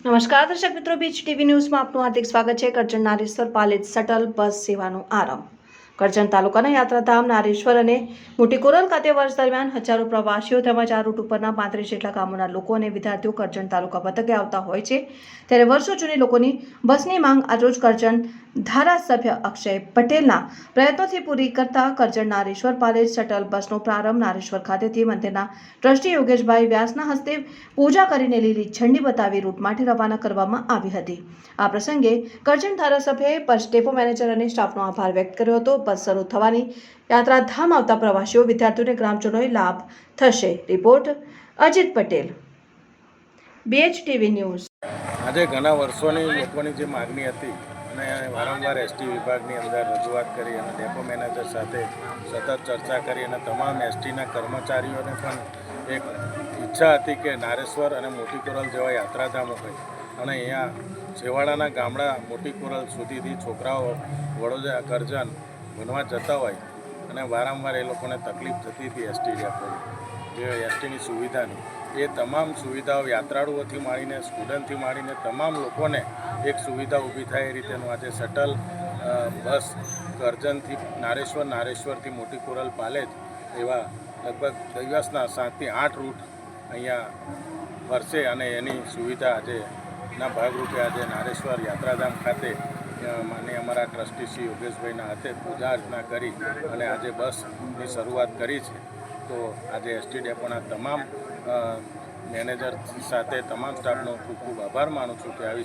નમસ્કાર, દર્શક મિત્રો, બીચ ટીવી ન્યૂઝમાં આપનું હાર્દિક સ્વાગત છે. કરજણ નારેશ્વર પાલેજ શટલ બસ સેવાનો આરંભ. કરજણ તાલુકાના યાત્રાધામ નારેશ્વર અને મોટી કોરલ ખાતે વર્ષ દરમિયાન હજારો પ્રવાસીઓ તેમજ આ રૂટ ઉપરના પાંત્રીસ જેટલા ગામોના લોકો અને વિદ્યાર્થીઓ કરજણ તાલુકા મથકે આવતા હોય છે. ત્યારે વર્ષો જૂની લોકોની બસની માંગ આજરોજ કરજણ ધારાસભ્ય અક્ષય પટેલના પ્રયત્નોથી પૂરી કરતા કરજણ નારેશ્વર પાલેજ શટલ બસનો પ્રારંભ નારેશ્વર ખાતેથી મંદિરના ટ્રસ્ટી યોગેશભાઈ વ્યાસના હસ્તે પૂજા કરીને લીલી ઝંડી બતાવી રૂટ માટે રવાના કરવામાં આવી હતી. આ પ્રસંગે કરજણ ધારાસભ્યએ બસ ડેપો મેનેજર અને સ્ટાફનો આભાર વ્યક્ત કર્યો હતો. બસ શરૂ થવાની યાત્રાધામ આવતા પ્રવાસીઓ વિદ્યાર્થીઓને ગ્રામજનોએ લાભ થશે. Report Ajit Patel. BH TV news. આજે ઘણા વર્ષોની લોકોની જે માગણી હતી અને વારંવાર એસટી વિભાગની અંદર રજૂઆત કરી અને ડેપો મેનેજર સાથે સતત ચર્ચા કરી અને તમામ એસટીના કર્મચારીઓને પણ એક ઈચ્છા હતી કે નારેશ્વર અને મોટી કોરલ જેવા યાત્રાધામો હોય. અને અહીંયા છેવાડાના ગામડા મોટી કોરલ સુધીથી છોકરાઓ વડોદરા કરજણ ભણવા જતા હોય. અને વારંવાર એ લોકોને તકલીફ થતી હતી એસટી ડેપોની જે એસટીની સુવિધાની, એ તમામ સુવિધાઓ યાત્રાળુઓથી માંડીને સ્ટુડન્ટથી માંડીને તમામ લોકોને એક સુવિધા ઊભી થાય એ રીતેનું આજે શટલ બસ, કરજણથી નારેશ્વર, નારેશ્વરથી મોટી કોરલ પાલેજ એવા લગભગ દિવસના સાતથી આઠ રૂટ અહીંયા ફરશે અને એની સુવિધા આજે ના ભાગરૂપે આજે નારેશ્વર યાત્રાધામ ખાતે અ, અમારા ટ્રસ્ટી શ્રી યોગેશભાઈના હાથે પૂજા અર્ચના કરી અને આજે બસની શરૂઆત કરી છે. તો આજે એસટી ડેપોના તમામ મેનેજર સાથે તમામ સ્ટાફનો ખૂબ ખૂબ આભાર માનું છું કે આવી